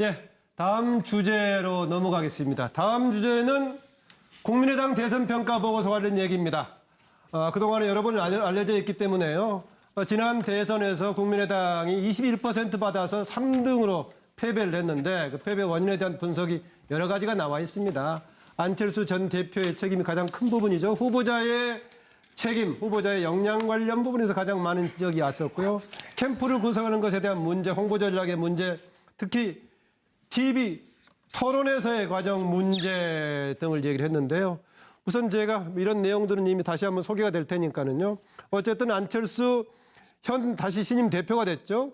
예, 다음 주제로 넘어가겠습니다. 다음 주제는 국민의당 대선 평가 보고서 관련 얘기입니다. 어, 그동안에 여러 번 알려- 알려 져 있기 때문에요. 어, 지난 대선에서 국민의당이 21% 받아서 3등으로 패배를 했는데 그 패배 원인에 대한 분석이 여러 가지가 나와 있습니다. 안철수 전 대표의 책임이 가장 큰 부분이죠. 후보자의 책임, 후보자의 역량 관련 부분에서 가장 많은 지적이 왔었고요. 캠프를 구성하는 것에 대한 문제, 홍보 전략의 문제, 특히 TV 토론에서의 과정 문제 등을 얘기를 했는데요. 우선 제가 이런 내용들은 이미 다시 한번 소개가 될 테니까는요. 어쨌든 안철수 현 다시 신임 대표가 됐죠.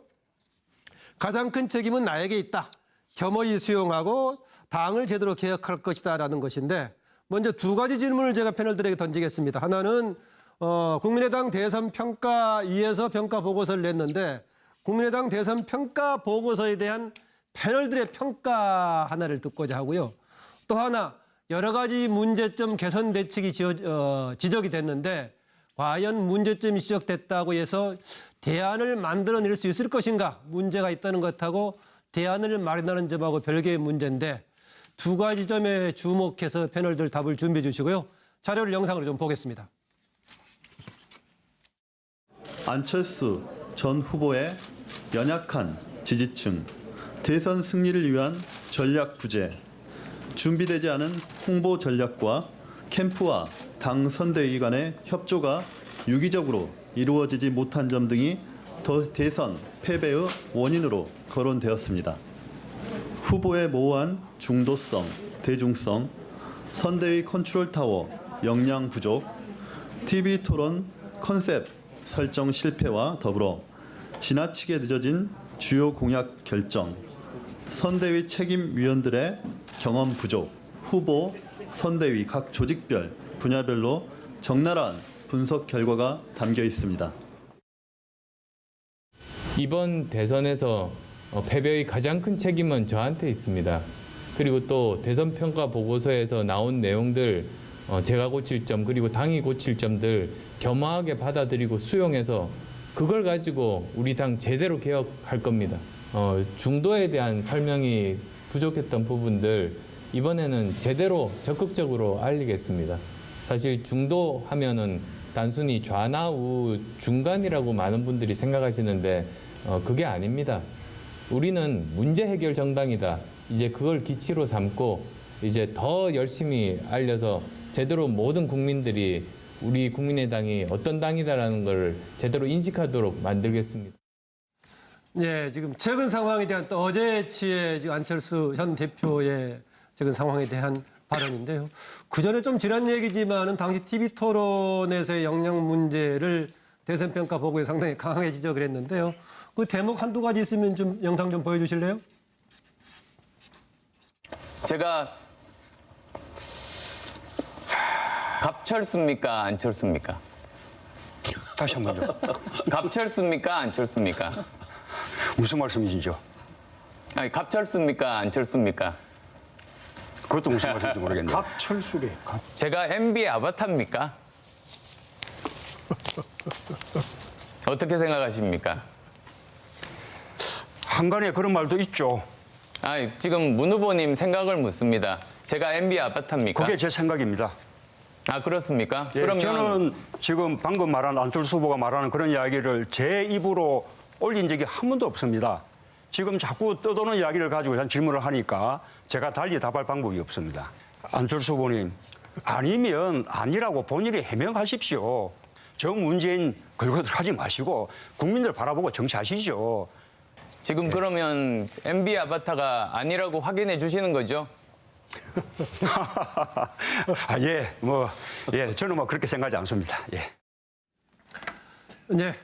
가장 큰 책임은 나에게 있다. 겸허히 수용하고 당을 제대로 개혁할 것이다라는 것인데 먼저 두 가지 질문을 제가 패널들에게 던지겠습니다. 하나는 어, 국민의당 대선 평가위에서 평가 보고서를 냈는데 국민의당 대선 평가 보고서에 대한 패널들의 평가 하나를 듣고자 하고요. 또 하나 여러 가지 문제점 개선 대책이 지어, 어, 지적이 됐는데 과연 문제점이 지적됐다고 해서 대안을 만들어낼 수 있을 것인가 문제가 있다는 것하고 대안을 마련하는 점하고 별개의 문제인데 두 가지 점에 주목해서 패널들 답을 준비해 주시고요. 자료를 영상으로 좀 보겠습니다. 안철수 전 후보의 연약한 지지층, 대선 승리를 위한 전략 부재, 준비되지 않은 홍보 전략과 캠프와 당 선대위 간의 협조가 유기적으로 이루어지지 못한 점 등이 더 대선 패배의 원인으로 거론되었습니다. 후보의 모호한 중도성, 대중성, 선대위 컨트롤 타워 역량 부족, TV 토론 컨셉 설정 실패와 더불어 지나치게 늦어진 주요 공약 결정, 선대위 책임위원들의 경험 부족, 후보, 선대위 각 조직별, 분야별로 적나라한 분석 결과가 담겨 있습니다. 이번 대선에서 어, 패배의 가장 큰 책임은 저한테 있습니다. 그리고 또 대선 평가 보고서에서 나온 내용들 어, 제가 고칠 점 그리고 당이 고칠 점들 겸허하게 받아들이고 수용해서 그걸 가지고 우리 당 제대로 개혁할 겁니다. 어, 중도에 대한 설명이 부족했던 부분들 이번에는 제대로 적극적으로 알리겠습니다. 사실 중도 하면은 단순히 좌나 우 중간이라고 많은 분들이 생각하시는데 어, 그게 아닙니다. 우리는 문제 해결 정당이다. 이제 그걸 기치로 삼고 이제 더 열심히 알려서 제대로 모든 국민들이 우리 국민의당이 어떤 당이다라는 걸 제대로 인식하도록 만들겠습니다. 예, 지금 최근 상황에 대한 또 어제치의 지금 안철수 현 대표의 최근 상황에 대한 발언인데요. 그 전에 좀 지난 얘기지만은 당시 TV 토론에서의 역량 문제를 대선 평가 보고에 상당히 강하게 지적을 했는데요. 그 대목 한두 가지 있으면 좀 영상 좀 보여주실래요? 제가 갑철수입니까 안철수입니까? 다시 한 번요. 갑철수입니까 안철수입니까? 무슨 말씀이시죠? 아니 갑철수입니까 안철수입니까? 그것도 무슨 말씀인지 모르겠네요. 갑철수래. 갑. 제가 MB 아바타입니까? 어떻게 생각하십니까? 한간에 그런 말도 있죠. 아니 지금 문 후보님 생각을 묻습니다. 제가 MB 아바타입니까? 그게 제 생각입니다. 아 그렇습니까? 예, 저는 지금 방금 말한 안철수 후보가 말하는 그런 이야기를 제 입으로 올린 적이 한 번도 없습니다. 지금 자꾸 떠도는 이야기를 가지고 전 질문을 하니까 제가 달리 답할 방법이 없습니다. 안철수 후보님, 아니면 아니라고 본인이 해명하십시오. 정 문재인 걸거들 하지 마시고 국민들 바라보고 정치하시죠. 지금 그러면 MB 아바타가 아니라고 확인해 주시는 거죠? 아, 예, 뭐, 예, 저는 뭐 그렇게 생각하지 않습니다. 예. 네.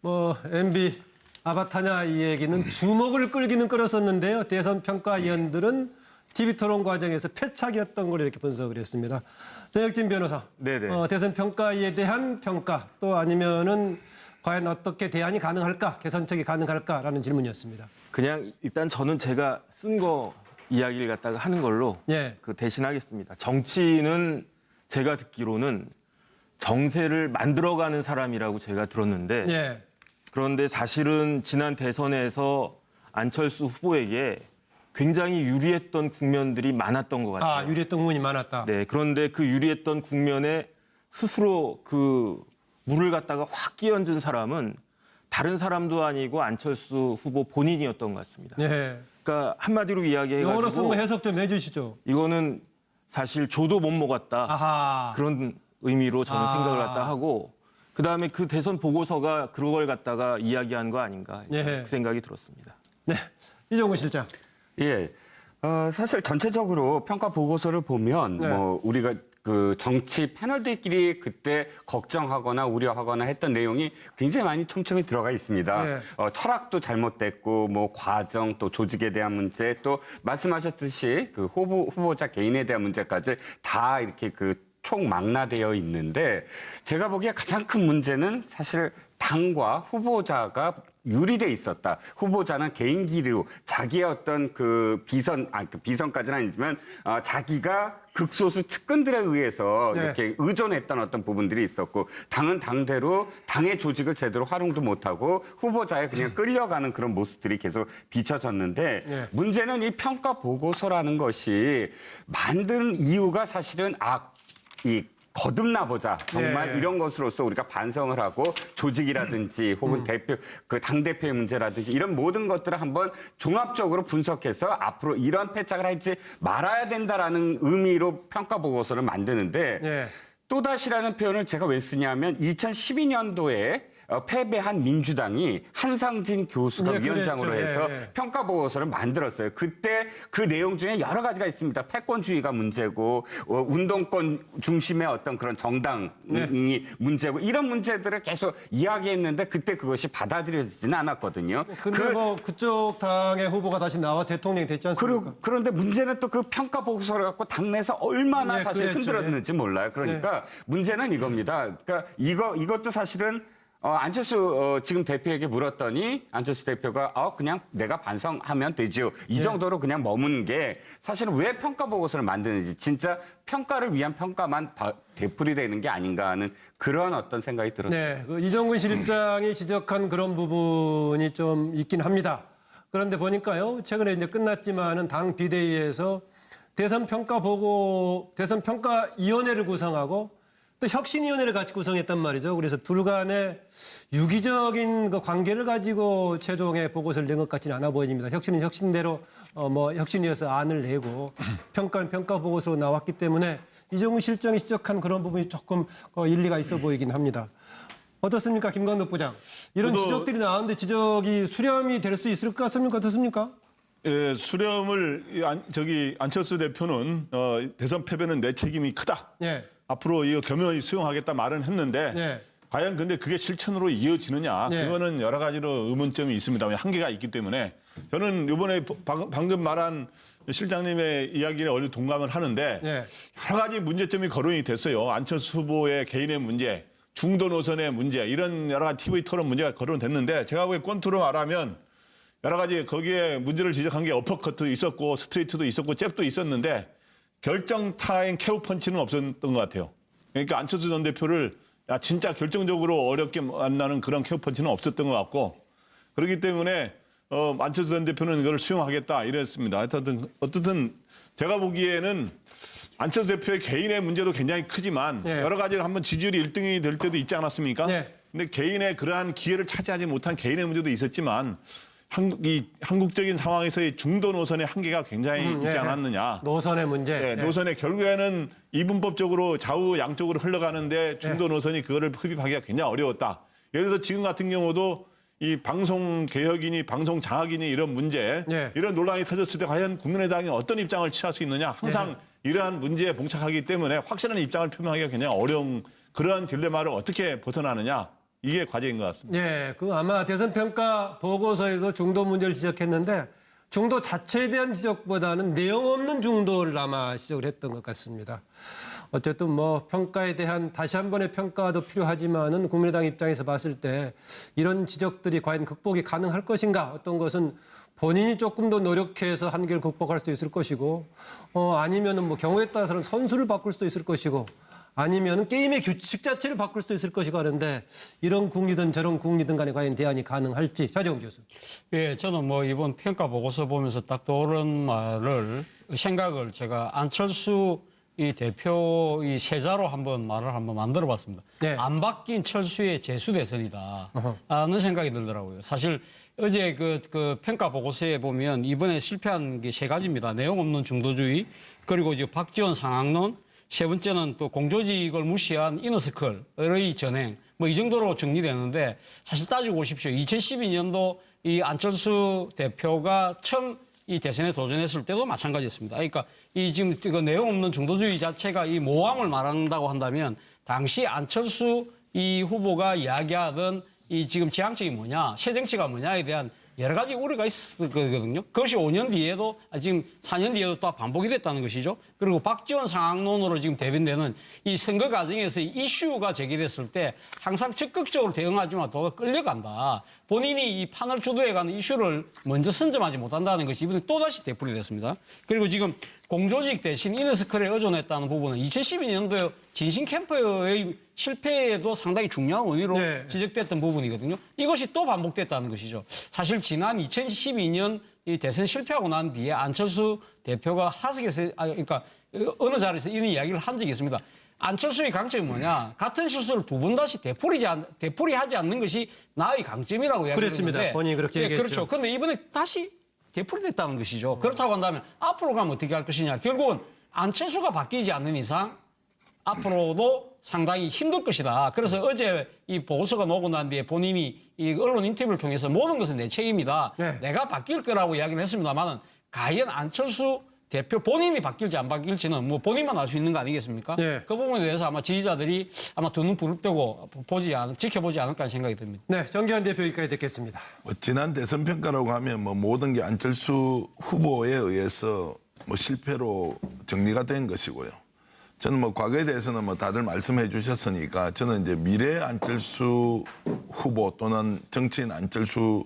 뭐 MB 아바타냐 이 얘기는 주목을 끌기는 끌었었는데요. 대선 평가위원들은 TV 토론 과정에서 패착이었던 걸 이렇게 분석을 했습니다. 전혁진 변호사. 네네. 어, 대선 평가위에 대한 평가 또 아니면은 과연 어떻게 대안이 가능할까, 개선책이 가능할까라는 질문이었습니다. 그냥 일단 저는 제가 쓴 거 이야기를 갖다가 하는 걸로 예. 그 대신하겠습니다. 정치는 제가 듣기로는 정세를 만들어가는 사람이라고 제가 들었는데 예. 그런데 사실은 지난 대선에서 안철수 후보에게 굉장히 유리했던 국면들이 많았던 것 같아요. 아, 유리했던 부분이 많았다. 네, 그런데 그 유리했던 국면에 스스로 그 물을 갖다가 확 끼얹은 사람은 다른 사람도 아니고 안철수 후보 본인이었던 것 같습니다. 네. 그러니까 한마디로 영어로 쓴 이야기해가지고 거 해석 좀 해주시죠. 이거는 사실 조도 못 먹었다 아하. 그런 의미로 저는 아. 생각을 갖다 하고 그 다음에 그 대선 보고서가 그걸 갖다가 이야기한 거 아닌가 예. 그 생각이 들었습니다. 네. 이종구 실장. 예. 어, 사실 전체적으로 평가 보고서를 보면 네. 뭐 우리가 그 정치 패널들끼리 그때 걱정하거나 우려하거나 했던 내용이 굉장히 많이 촘촘히 들어가 있습니다. 네. 어, 철학도 잘못됐고 뭐 과정 또 조직에 대한 문제 또 말씀하셨듯이 그 후보 후보자 개인에 대한 문제까지 다 이렇게 그 총망라되어 있는데 제가 보기에 가장 큰 문제는 사실 당과 후보자가 유리돼 있었다. 후보자는 개인기로 자기의 어떤 그 비선, 아, 그 비선까지는 아니지만 어, 자기가 극소수 측근들에 의해서 네. 이렇게 의존했던 어떤 부분들이 있었고 당은 당대로 당의 조직을 제대로 활용도 못하고 후보자에 그냥 끌려가는 그런 모습들이 계속 비춰졌는데 네. 문제는 이 평가 보고서라는 것이 만든 이유가 사실은 아, 이 거듭나 보자. 정말 예, 예. 이런 것으로서 우리가 반성을 하고 조직이라든지 혹은 대표 그 당 대표의 문제라든지 이런 모든 것들을 한번 종합적으로 분석해서 앞으로 이런 패착을 하지 말아야 된다라는 의미로 평가 보고서를 만드는데 예. 또다시라는 표현을 제가 왜 쓰냐면 2012년도에 어, 패배한 민주당이 한상진 교수가 네, 위원장으로 그랬죠. 해서 예, 예. 평가 보고서를 만들었어요. 그때 그 내용 중에 여러 가지가 있습니다. 패권주의가 문제고 어, 운동권 중심의 어떤 그런 정당이 네. 문제고 이런 문제들을 계속 이야기했는데 그때 그것이 받아들여지지는 않았거든요. 근데 그- 뭐 그쪽 당의 후보가 다시 나와 대통령이 됐지 않습니까? 그리고 그런데 문제는 또 그 평가 보고서를 갖고 당내에서 얼마나 네, 사실 그랬죠. 흔들었는지 몰라요. 그러니까 문제는 이겁니다. 그러니까 이거 이것도 사실은 어, 안철수 어, 지금 대표에게 물었더니 안철수 대표가 어, 그냥 내가 반성하면 되지요. 네. 이 정도로 그냥 머무는 게 사실은 왜 평가 보고서를 만드는지 진짜 평가를 위한 평가만 다 되풀이되는 게 아닌가 하는 그런 어떤 생각이 들었어요. 네, 그 이정근 실장이 지적한 그런 부분이 좀 있긴 합니다. 그런데 보니까요, 최근에 이제 끝났지만은 당 비대위에서 대선 평가 보고 대선 평가 위원회를 구성하고 또 혁신위원회를 같이 구성했단 말이죠. 그래서 둘 간의 유기적인 그 관계를 가지고 최종의 보고서를 낸 것 같지는 않아 보입니다. 혁신은 혁신대로 어 뭐 혁신위에서 안을 내고 평가는 평가 보고서로 나왔기 때문에 이종훈 실장이 지적한 그런 부분이 조금 어, 일리가 있어 보이긴 합니다. 어떻습니까, 김광덕 부장? 이런 저도- 지적들이 나오는데 지적이 수렴이 될 수 있을 것 같습니까? 어떻습니까? 예, 수렴을 이 안, 저기 안철수 대표는 어, 대선 패배는 내 책임이 크다. 예. 앞으로 이거 겸허히 수용하겠다 말은 했는데 네. 과연 근데 그게 실천으로 이어지느냐 네. 그거는 여러 가지로 의문점이 있습니다. 한계가 있기 때문에 저는 이번에 방- 방금 말한 실장님의 이야기에 어느 동감을 하는데 네. 여러 가지 문제점이 거론이 됐어요. 안철수 후보의 개인의 문제, 중도 노선의 문제 이런 여러 가지 TV 토론 문제가 거론됐는데 제가 보기에 권투로 말하면 여러 가지 거기에 문제를 지적한 게 어퍼커트 있었고 스트레이트도 있었고 잽도 있었는데 결정타인 케어 펀치는 없었던 것 같아요. 그러니까 안철수 전 대표를 야 진짜 결정적으로 어렵게 만나는 그런 케어 펀치는 없었던 것 같고 그렇기 때문에 어, 안철수 전 대표는 이걸 수용하겠다 이랬습니다. 하여튼 어떻든 제가 보기에는 안철수 대표의 개인의 문제도 굉장히 크지만 네. 여러 가지로 한번 지지율이 1등이 될 때도 있지 않았습니까? 네. 근데 개인의 그러한 기회를 차지하지 못한 개인의 문제도 있었지만 한국 이 한국적인 상황에서의 중도 노선의 한계가 굉장히 있지 네. 않았느냐. 노선의 문제. 네, 네. 노선의 결국에는 이분법적으로 좌우 양쪽으로 흘러가는데 중도 노선이 그거를 흡입하기가 굉장히 어려웠다. 예를 들어서 지금 같은 경우도 이 방송 개혁이니 방송 장악이니 이런 문제 네. 이런 논란이 터졌을 때 과연 국민의당이 어떤 입장을 취할 수 있느냐 항상 이러한 문제에 봉착하기 때문에 확실한 입장을 표명하기가 굉장히 어려운 그러한 딜레마를 어떻게 벗어나느냐 이게 과제인 것 같습니다. 예, 그 아마 대선 평가 보고서에서 중도 문제를 지적했는데 중도 자체에 대한 지적보다는 내용 없는 중도를 아마 지적을 했던 것 같습니다. 어쨌든 뭐 평가에 대한 다시 한 번의 평가도 필요하지만은 국민의당 입장에서 봤을 때 이런 지적들이 과연 극복이 가능할 것인가 어떤 것은 본인이 조금 더 노력해서 한계를 극복할 수도 있을 것이고 어 아니면은 뭐 경우에 따라서는 선수를 바꿀 수도 있을 것이고 아니면 게임의 규칙 자체를 바꿀 수도 있을 것이고 하는데 이런 국리든 저런 국리든 간에 과연 대안이 가능할지 차재홍 교수. 예, 저는 뭐 이번 평가 보고서 보면서 딱 떠오른 말을 생각을 제가 안철수 이 대표 이 세자로 한번 말을 한번 만들어 봤습니다. 네. 안 바뀐 철수의 재수 대선이다. 라는 생각이 들더라고요. 사실 어제 그, 그 평가 보고서에 보면 이번에 실패한 게 세 가지입니다. 내용 없는 중도주의, 그리고 이제 박지원 상황론, 세 번째는 또 공조직을 무시한 이너스클의 전행, 뭐 이 정도로 정리되는데 사실 따지고 보십시오. 2012년도 이 안철수 대표가 처음 이 대선에 도전했을 때도 마찬가지였습니다. 그러니까 이 지금 그 내용 없는 중도주의 자체가 이 모함을 말한다고 한다면 당시 안철수 이 후보가 이야기하던 이 지금 지향적이 뭐냐, 새 정치가 뭐냐에 대한 여러 가지 우려가 있었을 거거든요. 그것이 5년 뒤에도 아, 지금 4년 뒤에도 또 반복이 됐다는 것이죠. 그리고 박지원 상황론으로 지금 대변되는 이 선거 과정에서 이슈가 제기됐을 때 항상 적극적으로 대응하지만 더 끌려간다. 본인이 이 판을 주도해가는 이슈를 먼저 선점하지 못한다는 것이 이번에 또다시 되풀이 됐습니다. 그리고 지금 공조직 대신 이너스클에 의존했다는 부분은 2012년도 진신 캠프의 실패에도 상당히 중요한 원인으로 네. 지적됐던 부분이거든요. 이것이 또 반복됐다는 것이죠. 사실 지난 2012년 이 대선 실패하고 난 뒤에 안철수 대표가 하석에서 아 그러니까 어느 자리에서 이런 이야기를 한 적이 있습니다. 안철수의 강점이 뭐냐? 같은 실수를 두 번 다시 되풀이지 않, 되풀이하지 않는 것이 나의 강점이라고 이야기를 그랬습니다. 본인이 그렇게 예, 얘기했죠. 그렇죠. 그런데 이번에 다시 되풀이됐다는 것이죠. 그렇다고 한다면 앞으로 가면 어떻게 할 것이냐? 결국은 안철수가 바뀌지 않는 이상 앞으로도 상당히 힘들 것이다. 그래서 어제 이 보고서가 나오고 난 뒤에 본인이 이 언론 인터뷰를 통해서 모든 것은 내 책임이다. 네. 내가 바뀔 거라고 이야기를 했습니다만은 과연 안철수 대표 본인이 바뀔지 안 바뀔지는 뭐 본인만 알 수 있는 거 아니겠습니까? 네. 그 부분에 대해서 아마 지지자들이 아마 두 눈 부릅뜨고 보지 않, 지켜보지 않을까 생각이 듭니다. 네, 정기환 대표 여기까지 듣겠습니다. 뭐 지난 대선 평가라고 하면 뭐 모든 게 안철수 후보에 의해서 뭐 실패로 정리가 된 것이고요. 저는 뭐 과거에 대해서는 뭐 다들 말씀해 주셨으니까 저는 이제 미래 안철수 후보 또는 정치인 안철수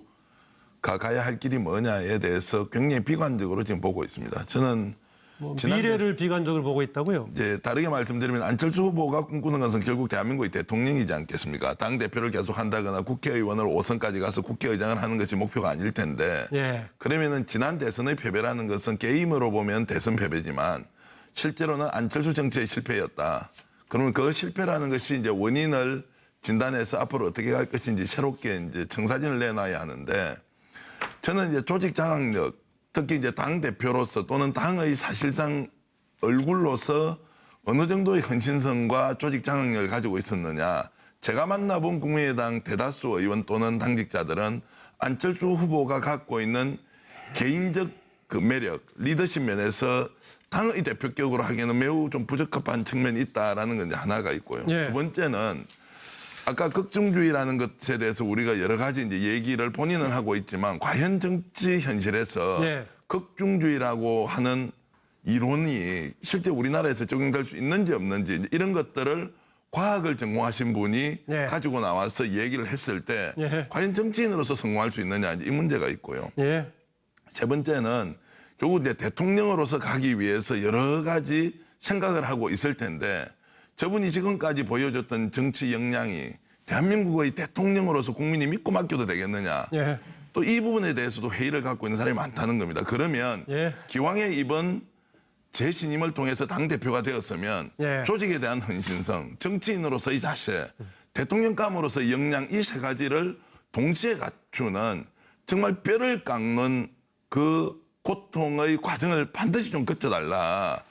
가 가야 할 길이 뭐냐에 대해서 굉장히 비관적으로 지금 보고 있습니다. 저는 뭐 미래를 비관적으로 보고 있다고요? 이제 다르게 말씀드리면 안철수 후보가 꿈꾸는 것은 결국 대한민국의 대통령이지 않겠습니까? 당 대표를 계속 한다거나 국회의원을 5선까지 가서 국회의장을 하는 것이 목표가 아닐 텐데. 예. 그러면은 지난 대선의 패배라는 것은 게임으로 보면 대선 패배지만 실제로는 안철수 정치의 실패였다. 그러면 그 실패라는 것이 이제 원인을 진단해서 앞으로 어떻게 갈 것인지 새롭게 이제 청사진을 내놔야 하는데 저는 이제 조직 장악력, 특히 이제 당 대표로서 또는 당의 사실상 얼굴로서 어느 정도의 헌신성과 조직 장악력을 가지고 있었느냐. 제가 만나본 국민의당 대다수 의원 또는 당직자들은 안철수 후보가 갖고 있는 개인적 그 매력, 리더십 면에서 당의 대표격으로 하기에는 매우 좀 부적합한 측면이 있다라는 건 이제 하나가 있고요. 예. 두 번째는 아까 극중주의라는 것에 대해서 우리가 여러 가지 이제 얘기를 본인은 하고 있지만 과연 정치 현실에서 네. 극중주의라고 하는 이론이 실제 우리나라에서 적용될 수 있는지 없는지 이런 것들을 과학을 전공하신 분이 네. 가지고 나와서 얘기를 했을 때 예. 과연 정치인으로서 성공할 수 있느냐 이 문제가 있고요. 예. 세 번째는 결국 이제 대통령으로서 가기 위해서 여러 가지 생각을 하고 있을 텐데 저분이 지금까지 보여줬던 정치 역량이 대한민국의 대통령으로서 국민이 믿고 맡겨도 되겠느냐. 예. 또 이 부분에 대해서도 회의를 갖고 있는 사람이 많다는 겁니다. 그러면 예. 기왕에 이번 재신임을 통해서 당대표가 되었으면 예. 조직에 대한 헌신성, 정치인으로서의 자세, 대통령감으로서의 역량 이 세 가지를 동시에 갖추는 정말 뼈를 깎는 그 고통의 과정을 반드시 좀 거쳐달라.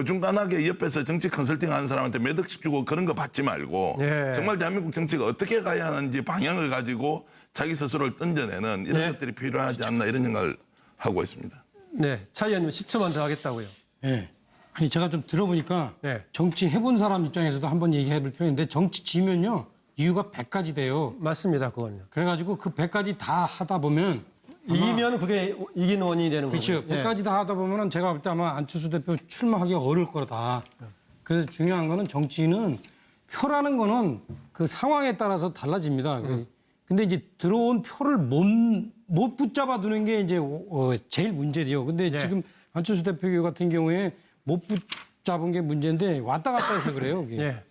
어중간하게 옆에서 정치 컨설팅 하는 사람한테 몇 억씩 주고 그런 거 받지 말고 예. 정말 대한민국 정치가 어떻게 가야 하는지 방향을 가지고 자기 스스로를 던져내는 이런 예. 것들이 필요하지 않나 이런 생각을 하고 있습니다. 네, 차 의원님 10초만 더 하겠다고요. 예. 아니 제가 좀 들어보니까 네. 정치 해본 사람 입장에서도 한번 얘기해 볼 필요인데 정치 지면요 이유가 100가지 돼요. 맞습니다, 그건요. 그래가지고 그 100가지 다 하다 보면 이기면 그게 이긴 원인이 되는 거죠. 그렇죠. 100가지 다 하다 보면은 제가 볼 때 아마 안철수 대표 출마하기 어려울 거다. 그래서 중요한 거는 정치는 표라는 거는 그 상황에 따라서 달라집니다. 그 근데 이제 들어온 표를 못, 못 붙잡아 두는 게 이제 어, 제일 문제돼요. 근데 네. 지금 안철수 대표 같은 경우에 못 붙, 잡은 게 문제인데 왔다 갔다 해서 그래요. 그게. 예.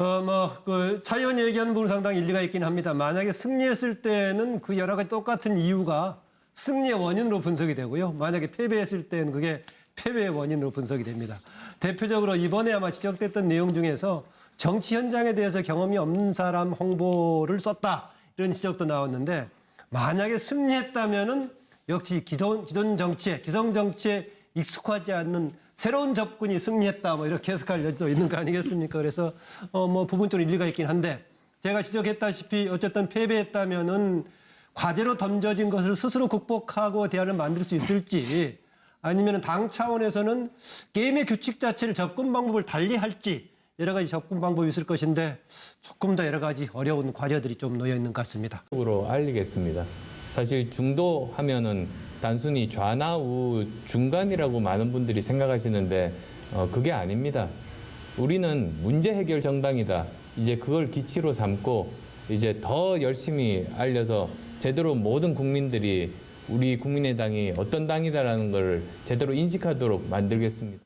어, 뭐, 그, 차 의원 얘기하는 부분 상당히 일리가 있긴 합니다. 만약에 승리했을 때는 그 여러 가지 똑같은 이유가 승리의 원인으로 분석이 되고요. 만약에 패배했을 때는 그게 패배의 원인으로 분석이 됩니다. 대표적으로 이번에 아마 지적됐던 내용 중에서 정치 현장에 대해서 경험이 없는 사람 홍보를 썼다. 이런 지적도 나왔는데 만약에 승리했다면은 역시 기존, 기존 정치에, 기성 정치에 익숙하지 않는 새로운 접근이 승리했다. 뭐 이렇게 해석할 여지도 있는 거 아니겠습니까? 그래서 어, 뭐 부분적으로 일리가 있긴 한데 제가 지적했다시피 어쨌든 패배했다면은 과제로 던져진 것을 스스로 극복하고 대안을 만들 수 있을지 아니면 당 차원에서는 게임의 규칙 자체를 접근 방법을 달리 할지 여러 가지 접근 방법이 있을 것인데 조금 더 여러 가지 어려운 과제들이 좀 놓여 있는 것 같습니다. 으로 알리겠습니다. 사실 중도 하면은 단순히 좌나우 중간이라고 많은 분들이 생각하시는데 어, 그게 아닙니다. 우리는 문제 해결 정당이다. 이제 그걸 기치로 삼고 이제 더 열심히 알려서 제대로 모든 국민들이 우리 국민의당이 어떤 당이다라는 걸 제대로 인식하도록 만들겠습니다.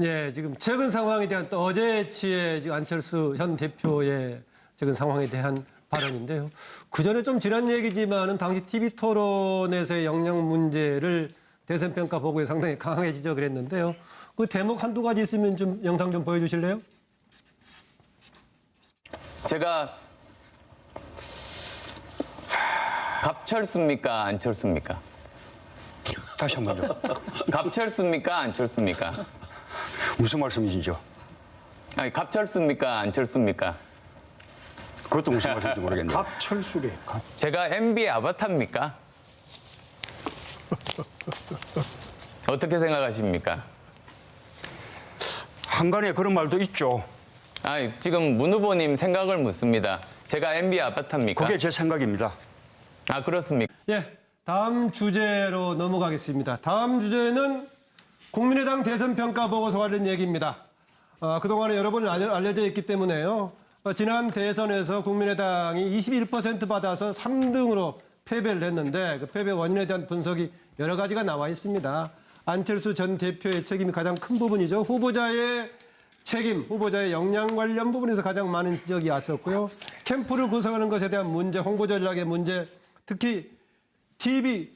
예, 지금 최근 상황에 대한 또 어제치의 지금 안철수 현 대표의 최근 상황에 대한 발언인데요. 그 전에 좀 지난 얘기지만은 당시 TV 토론에서의 역량 문제를 대선 평가 보고에 상당히 강하게 지적을 했는데요. 그 대목 한두 가지 있으면 좀 영상 좀 보여주실래요? 제가 갑철수입니까 안철수입니까? 다시 한 번요. 갑철수입니까 안철수입니까? 무슨 말씀이시죠? 아니 갑철수입니까 안철수입니까? 그것도 무슨 말씀인지 모르겠네요. 갑철수래. 갑. 제가 MB의 아바타입니까? 어떻게 생각하십니까? 한간에 그런 말도 있죠. 아, 지금 문 후보님 생각을 묻습니다. 제가 MB 아바타입니까? 그게 제 생각입니다. 아 그렇습니까? 예, 다음 주제로 넘어가겠습니다. 다음 주제는 국민의당 대선 평가 보고서 관련 얘기입니다. 어, 그동안에 여러 번 알려, 알려져 있기 때문에요. 어, 지난 대선에서 국민의당이 21% 받아서 3등으로 패배를 했는데 그 패배 원인에 대한 분석이 여러 가지가 나와 있습니다. 안철수 전 대표의 책임이 가장 큰 부분이죠. 후보자의 책임, 후보자의 역량 관련 부분에서 가장 많은 지적이 왔었고요. 캠프를 구성하는 것에 대한 문제, 홍보 전략의 문제, 특히 TV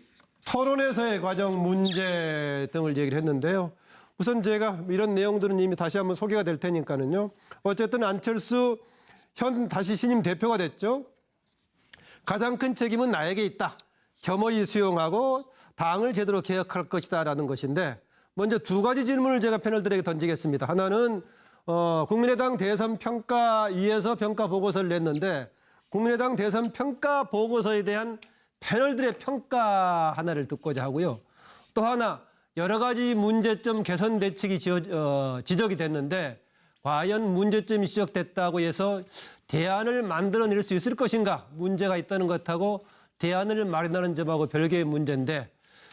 토론에서의 과정 문제 등을 얘기를 했는데요. 우선 제가 이런 내용들은 이미 다시 한번 소개가 될 테니까는요. 어쨌든 안철수 현 다시 신임 대표가 됐죠. 가장 큰 책임은 나에게 있다. 겸허히 수용하고 당을 제대로 개혁할 것이다라는 것인데 먼저 두 가지 질문을 제가 패널들에게 던지겠습니다. 하나는 어, 국민의당 대선 평가위에서 평가 보고서를 냈는데 국민의당 대선 평가 보고서에 대한 패널들의 평가 하나를 듣고자 하고요. 또 하나 여러 가지 문제점 개선 대책이 지어, 어, 지적이 됐는데 과연 문제점이 지적됐다고 해서 대안을 만들어낼 수 있을 것인가 문제가 있다는 것하고 대안을 마련하는 점하고 별개의 문제인데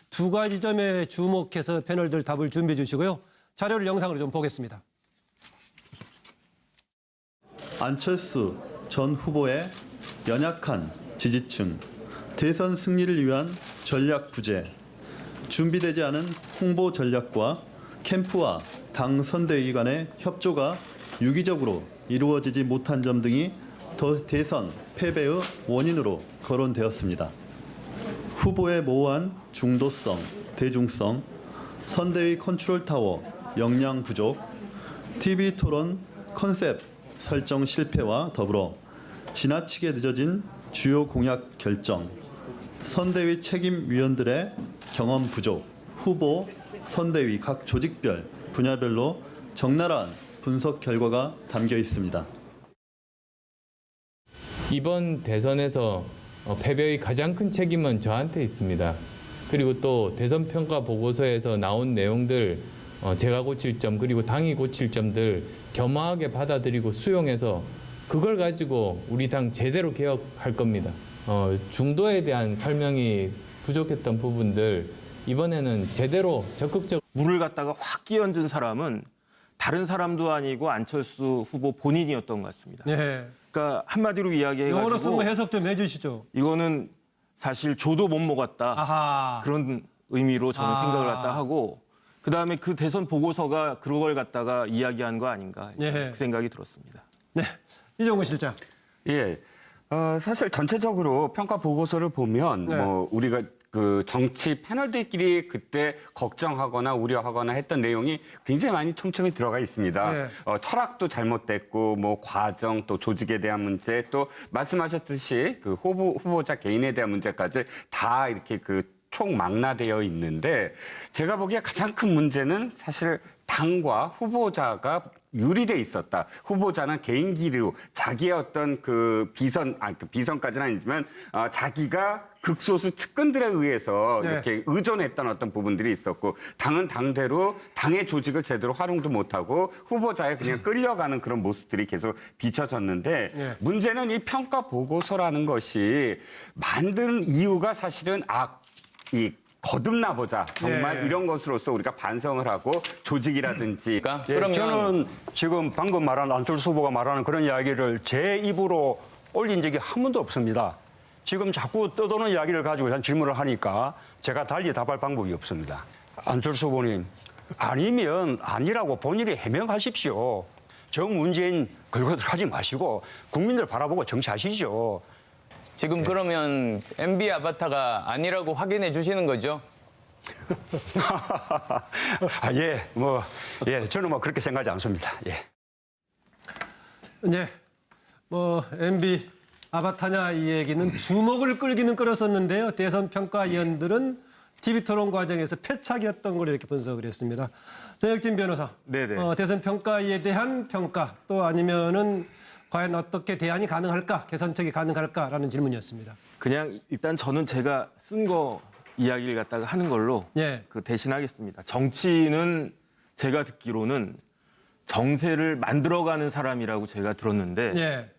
두 가지 점에 주목해서 패널들 답을 준비해 주시고요. 자료를 영상으로 좀 보겠습니다. 안철수 전 후보의 연약한 지지층, 대선 승리를 위한 전략 부재, 준비되지 않은 홍보 전략과 캠프와 당 선대위 간의 협조가 유기적으로 이루어지지 못한 점 등이 더 대선 패배의 원인으로 거론되었습니다. 후보의 모호한 중도성, 대중성, 선대위 컨트롤 타워 역량 부족, TV 토론 컨셉 설정 실패와 더불어 지나치게 늦어진 주요 공약 결정, 선대위 책임 위원들의 경험 부족, 후보, 선대위 각 조직별, 분야별로 적나라한 분석 결과가 담겨 있습니다. 이번 대선에서 어, 패배의 가장 큰 책임은 저한테 있습니다. 그리고 또 대선 평가 보고서에서 나온 내용들 어, 제가 고칠 점 그리고 당이 고칠 점들 겸허하게 받아들이고 수용해서 그걸 가지고 우리 당 제대로 개혁할 겁니다. 어, 중도에 대한 설명이 부족했던 부분들 이번에는 제대로 적극적 물을 갖다가 확 끼얹은 사람은 다른 사람도 아니고 안철수 후보 본인이었던 것 같습니다. 네. 그러니까 한마디로 이야기해가지고 영어로 쓴 거 해석 좀 해주시죠. 이거는 사실 조도 못 먹었다 아하. 그런 의미로 저는 아. 생각을 갖다 하고 그 다음에 그 대선 보고서가 그걸 갖다가 이야기한 거 아닌가 예. 그 생각이 들었습니다. 네, 이종근 실장. 예. 어, 사실 전체적으로 평가 보고서를 보면 네. 뭐 우리가 그 정치 패널들끼리 그때 걱정하거나 우려하거나 했던 내용이 굉장히 많이 촘촘히 들어가 있습니다. 네. 어, 철학도 잘못됐고 뭐 과정 또 조직에 대한 문제 또 말씀하셨듯이 그 후보 후보자 개인에 대한 문제까지 다 이렇게 그 총망라되어 있는데 제가 보기에 가장 큰 문제는 사실 당과 후보자가 유리돼 있었다. 후보자는 개인기로 자기의 어떤 그 비선, 아, 그 비선까지는 아니지만 어, 자기가 극소수 측근들에 의해서 네. 이렇게 의존했던 어떤 부분들이 있었고 당은 당대로 당의 조직을 제대로 활용도 못하고 후보자에 그냥 끌려가는 그런 모습들이 계속 비춰졌는데 네. 문제는 이 평가 보고서라는 것이 만든 이유가 사실은 아, 이 거듭나 보자 정말 예. 이런 것으로서 우리가 반성을 하고 조직이라든지 그러니까 예, 그러면 저는 지금 방금 말한 안철수 후보가 말하는 그런 이야기를 제 입으로 올린 적이 한 번도 없습니다. 지금 자꾸 떠도는 이야기를 가지고 전 질문을 하니까 제가 달리 답할 방법이 없습니다. 안철수 후보님, 아니면 아니라고 본인이 해명하십시오. 정 문재인 걸거들 하지 마시고 국민들 바라보고 정치하시죠. 지금 그러면 MB 아바타가 아니라고 확인해 주시는 거죠? 아, 예, 뭐, 예, 저는 뭐 그렇게 생각하지 않습니다. 예. 네, 뭐 MB 아바타냐 이 얘기는 주목을 끌기는 끌었었는데요. 대선 평가위원들은 TV 토론 과정에서 패착이었던 걸 이렇게 분석을 했습니다. 전혁진 변호사, 네네. 어, 대선 평가에 대한 평가 또 아니면은 과연 어떻게 대안이 가능할까, 개선책이 가능할까라는 질문이었습니다. 그냥 일단 저는 제가 쓴 거 이야기를 갖다가 하는 걸로 예. 그 대신하겠습니다. 정치는 제가 듣기로는 정세를 만들어가는 사람이라고 제가 들었는데 예,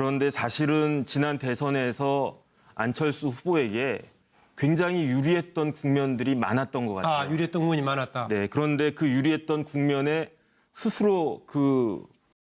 그런데 사실은 지난 대선에서 안철수 후보에게 굉장히 유리했던 국면들이 많았던 것 같아요. 아 유리했던 부분이 많았다. 네, 그런데 그 유리했던 국면에 스스로 그